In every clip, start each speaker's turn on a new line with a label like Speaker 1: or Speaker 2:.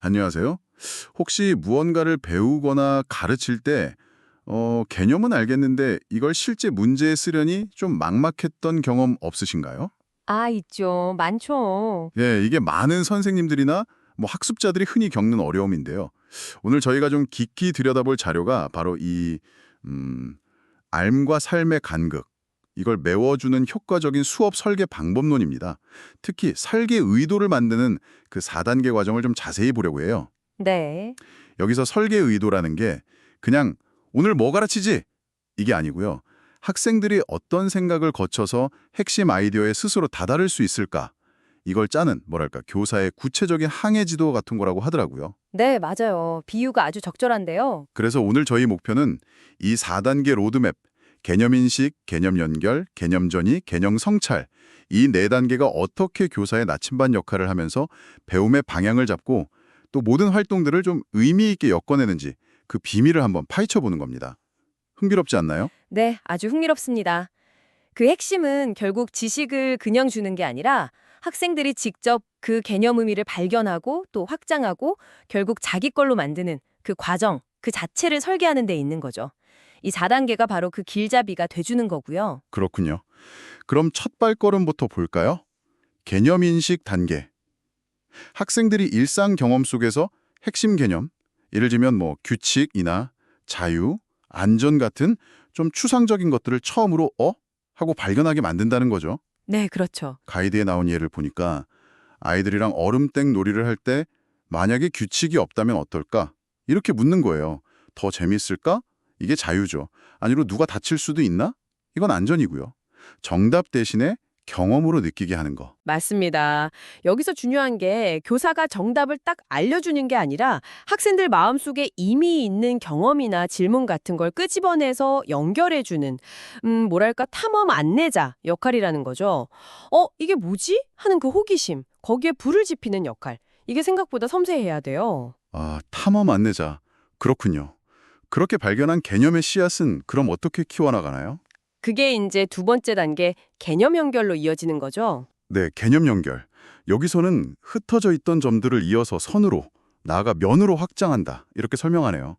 Speaker 1: 안녕하세요. 혹시 무언가를 배우거나 가르칠 때 어, 개념은 알겠는데 이걸 실제 문제에 쓰려니 좀 막막했던 경험 없으신가요?
Speaker 2: 아, 있죠. 많죠.
Speaker 1: 예, 이게 많은 선생님들이나 뭐 학습자들이 흔히 겪는 어려움인데요. 오늘 저희가 좀 깊이 들여다볼 자료가 바로 이 음, 삶과 삶의 간극, 이걸 메워주는 효과적인 수업 설계 방법론입니다. 특히 설계 의도를 만드는 그 4단계 과정을 좀 자세히 보려고 해요.
Speaker 2: 네.
Speaker 1: 여기서 설계 의도라는 게 그냥 오늘 뭐 가르치지? 이게 아니고요. 학생들이 어떤 생각을 거쳐서 핵심 아이디어에 스스로 다다를 수 있을까? 이걸 짜는 뭐랄까 교사의 구체적인 항해 지도 같은 거라고 하더라고요.
Speaker 2: 네, 맞아요. 비유가 아주 적절한데요.
Speaker 1: 그래서 오늘 저희 목표는 이 4단계 로드맵, 개념 인식, 개념 연결, 개념 전이, 개념 성찰 이 네 단계가 어떻게 교사의 나침반 역할을 하면서 배움의 방향을 잡고 또 모든 활동들을 좀 의미 있게 엮어내는지 그 비밀을 한번 파헤쳐 보는 겁니다. 흥미롭지 않나요?
Speaker 2: 네, 아주 흥미롭습니다. 그 핵심은 결국 지식을 그냥 주는 게 아니라 학생들이 직접 그 개념 의미를 발견하고 또 확장하고 결국 자기 걸로 만드는 그 과정, 그 자체를 설계하는 데 있는 거죠. 이 4단계가 바로 그 길잡이가 돼주는 거고요.
Speaker 1: 그렇군요. 그럼 첫 발걸음부터 볼까요? 개념 인식 단계. 학생들이 일상 경험 속에서 핵심 개념, 예를 들면 뭐 규칙이나 자유, 안전 같은 좀 추상적인 것들을 처음으로 어? 하고 발견하게 만든다는 거죠.
Speaker 2: 네, 그렇죠.
Speaker 1: 가이드에 나온 예를 보니까 아이들이랑 얼음땡 놀이를 할 때 만약에 규칙이 없다면 어떨까? 이렇게 묻는 거예요. 더 재밌을까? 이게 자유죠. 아니로 누가 다칠 수도 있나? 이건 안전이고요. 정답 대신에 경험으로 느끼게 하는 거.
Speaker 3: 맞습니다. 여기서 중요한 게 교사가 정답을 딱 알려주는 게 아니라 학생들 마음속에 이미 있는 경험이나 질문 같은 걸 끄집어내서 연결해주는, 음, 뭐랄까, 탐험 안내자 역할이라는 거죠. 어, 이게 뭐지? 하는 그 호기심, 거기에 불을 지피는 역할. 이게 생각보다 섬세해야 돼요.
Speaker 1: 아, 탐험 안내자. 그렇군요. 그렇게 발견한 개념의 씨앗은 그럼 어떻게 키워나가나요?
Speaker 3: 그게 이제 두 번째 단계 개념 연결로 이어지는 거죠.
Speaker 1: 네, 개념 연결. 여기서는 흩어져 있던 점들을 이어서 선으로, 나아가 면으로 확장한다. 이렇게 설명하네요.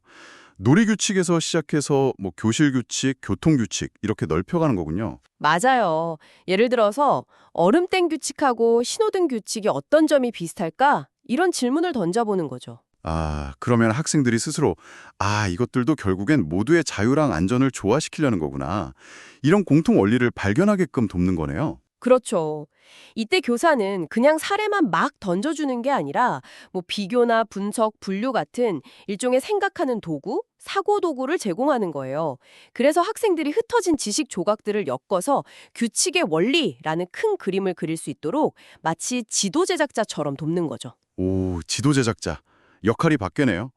Speaker 1: 놀이 규칙에서 시작해서 뭐 교실 규칙, 교통 규칙 이렇게 넓혀가는 거군요.
Speaker 3: 맞아요. 예를 들어서 얼음땡 규칙하고 신호등 규칙이 어떤 점이 비슷할까? 이런 질문을 던져보는 거죠.
Speaker 1: 아, 그러면 학생들이 스스로 아, 이것들도 결국엔 모두의 자유랑 안전을 조화시키려는 거구나. 이런 공통 원리를 발견하게끔 돕는 거네요.
Speaker 3: 그렇죠. 이때 교사는 그냥 사례만 막 던져주는 게 아니라 뭐 비교나 분석, 분류 같은 일종의 생각하는 도구, 사고 도구를 제공하는 거예요. 그래서 학생들이 흩어진 지식 조각들을 엮어서 규칙의 원리라는 큰 그림을 그릴 수 있도록 마치 지도 제작자처럼 돕는 거죠.
Speaker 1: 오, 지도 제작자. 역할이 바뀌네요.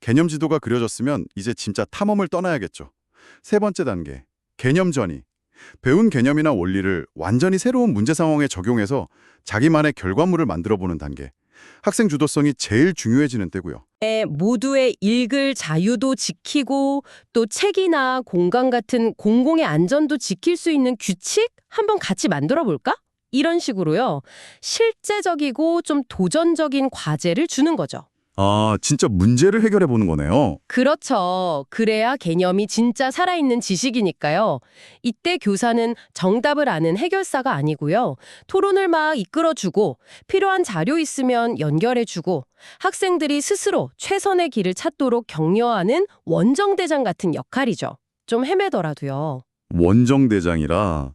Speaker 1: 개념 지도가 그려졌으면 이제 진짜 탐험을 떠나야겠죠. 세 번째 단계, 개념 전이. 배운 개념이나 원리를 완전히 새로운 문제 상황에 적용해서 자기만의 결과물을 만들어 보는 단계. 학생 주도성이 제일 중요해지는 때고요.
Speaker 3: 네, 모두의 읽을 자유도 지키고 또 책이나 공간 같은 공공의 안전도 지킬 수 있는 규칙 한번 같이 만들어 볼까? 이런 식으로요. 실제적이고 좀 도전적인 과제를 주는 거죠.
Speaker 1: 아, 진짜 문제를 해결해 보는 거네요.
Speaker 3: 그렇죠. 그래야 개념이 진짜 살아있는 지식이니까요. 이때 교사는 정답을 아는 해결사가 아니고요. 토론을 막 이끌어주고 필요한 자료 있으면 연결해주고 학생들이 스스로 최선의 길을 찾도록 격려하는 원정대장 같은 역할이죠. 좀 헤매더라도요.
Speaker 1: 원정대장이라.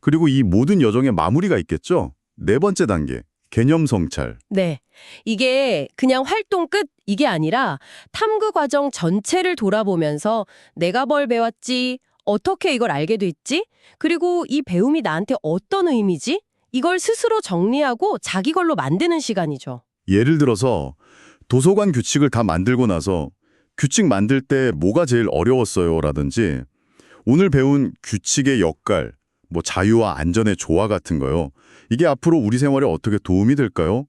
Speaker 1: 그리고 이 모든 여정에 마무리가 있겠죠? 네 번째 단계, 개념 성찰.
Speaker 3: 네. 이게 그냥 활동 끝 이게 아니라 탐구 과정 전체를 돌아보면서 내가 뭘 배웠지, 어떻게 이걸 알게 됐지, 그리고 이 배움이 나한테 어떤 의미지, 이걸 스스로 정리하고 자기 걸로 만드는 시간이죠.
Speaker 1: 예를 들어서 도서관 규칙을 다 만들고 나서 규칙 만들 때 뭐가 제일 어려웠어요? 라든지 오늘 배운 규칙의 역할, 뭐 자유와 안전의 조화 같은 거요. 이게 앞으로 우리 생활에 어떻게 도움이 될까요?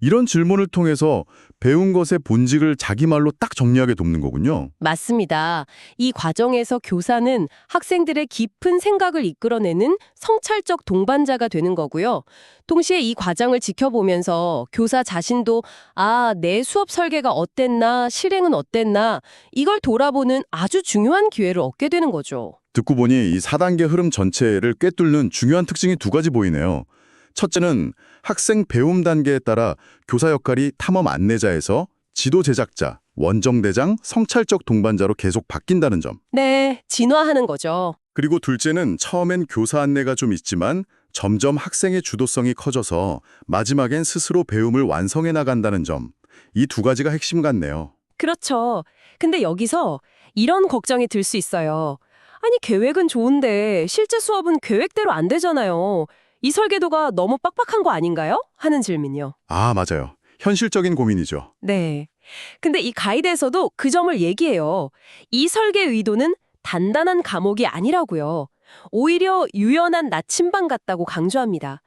Speaker 1: 이런 질문을 통해서 배운 것의 본질을 자기 말로 딱 정리하게 돕는 거군요.
Speaker 3: 맞습니다. 이 과정에서 교사는 학생들의 깊은 생각을 이끌어내는 성찰적 동반자가 되는 거고요. 동시에 이 과정을 지켜보면서 교사 자신도 아, 내 수업 설계가 어땠나, 실행은 어땠나, 이걸 돌아보는 아주 중요한 기회를 얻게 되는 거죠.
Speaker 1: 듣고 보니 이 4단계 흐름 전체를 꿰뚫는 중요한 특징이 두 가지 보이네요. 첫째는 학생 배움 단계에 따라 교사 역할이 탐험 안내자에서 지도 제작자, 원정대장, 성찰적 동반자로 계속 바뀐다는 점.
Speaker 3: 네, 진화하는 거죠.
Speaker 1: 그리고 둘째는 처음엔 교사 안내가 좀 있지만 점점 학생의 주도성이 커져서 마지막엔 스스로 배움을 완성해 나간다는 점. 이 두 가지가 핵심 같네요.
Speaker 3: 그렇죠. 근데 여기서 이런 걱정이 들 수 있어요. 아니, 계획은 좋은데 실제 수업은 계획대로 안 되잖아요. 이 설계도가 너무 빡빡한 거 아닌가요? 하는 질문이요.
Speaker 1: 아, 맞아요. 현실적인 고민이죠.
Speaker 3: 네. 근데 이 가이드에서도 그 점을 얘기해요. 이 설계 의도는 단단한 감옥이 아니라고요. 오히려 유연한 나침반 같다고 강조합니다.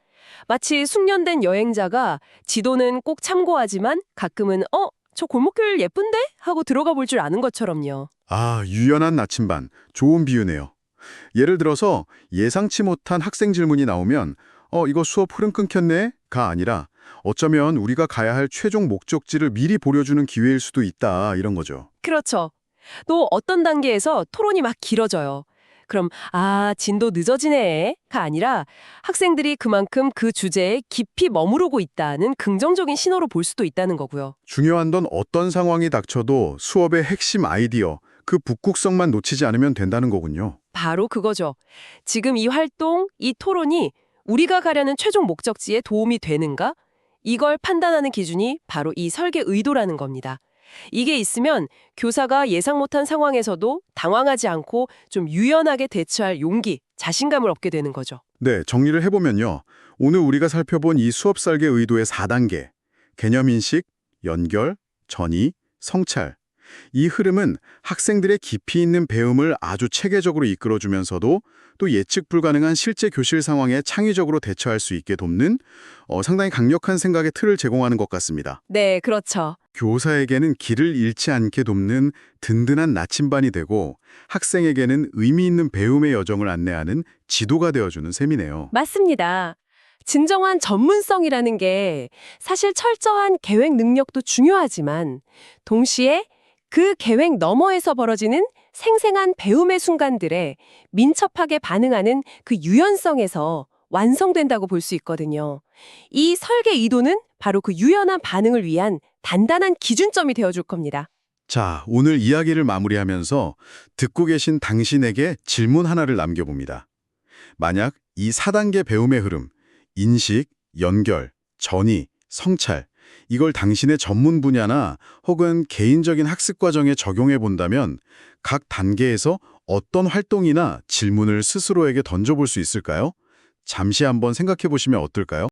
Speaker 3: 마치 숙련된 여행자가 지도는 꼭 참고하지만 가끔은 어? 저 골목길 예쁜데? 하고 들어가 볼 줄 아는 것처럼요.
Speaker 1: 아, 유연한 나침반. 좋은 비유네요. 예를 들어서 예상치 못한 학생 질문이 나오면 어, 이거 수업 흐름 끊겼네? 가 아니라 어쩌면 우리가 가야 할 최종 목적지를 미리 보려주는 기회일 수도 있다. 이런 거죠.
Speaker 3: 그렇죠. 또 어떤 단계에서 토론이 막 길어져요. 그럼 아 진도 늦어지네가 아니라 학생들이 그만큼 그 주제에 깊이 머무르고 있다는 긍정적인 신호로 볼 수도 있다는 거고요.
Speaker 1: 중요한 건 어떤 상황이 닥쳐도 수업의 핵심 아이디어, 그 북극성만 놓치지 않으면 된다는 거군요.
Speaker 3: 바로 그거죠. 지금 이 활동, 이 토론이 우리가 가려는 최종 목적지에 도움이 되는가? 이걸 판단하는 기준이 바로 이 설계 의도라는 겁니다. 이게 있으면 교사가 예상 못한 상황에서도 당황하지 않고 좀 유연하게 대처할 용기, 자신감을 얻게 되는 거죠.
Speaker 1: 네, 정리를 해보면요. 오늘 우리가 살펴본 이 수업 설계 의도의 4단계, 개념인식, 연결, 전이, 성찰. 이 흐름은 학생들의 깊이 있는 배움을 아주 체계적으로 이끌어주면서도 또 예측 불가능한 실제 교실 상황에 창의적으로 대처할 수 있게 돕는 어, 상당히 강력한 생각의 틀을 제공하는 것 같습니다.
Speaker 3: 네, 그렇죠.
Speaker 1: 교사에게는 길을 잃지 않게 돕는 든든한 나침반이 되고 학생에게는 의미 있는 배움의 여정을 안내하는 지도가 되어주는 셈이네요.
Speaker 3: 맞습니다. 진정한 전문성이라는 게 사실 철저한 계획 능력도 중요하지만 동시에 그 계획 너머에서 벌어지는 생생한 배움의 순간들에 민첩하게 반응하는 그 유연성에서 완성된다고 볼 수 있거든요. 이 설계 의도는 바로 그 유연한 반응을 위한 단단한 기준점이 되어줄 겁니다.
Speaker 1: 자, 오늘 이야기를 마무리하면서 듣고 계신 당신에게 질문 하나를 남겨봅니다. 만약 이 4단계 배움의 흐름, 인식, 연결, 전이, 성찰, 이걸 당신의 전문 분야나 혹은 개인적인 학습 과정에 적용해 본다면 각 단계에서 어떤 활동이나 질문을 스스로에게 던져볼 수 있을까요? 잠시 한번 생각해 보시면 어떨까요?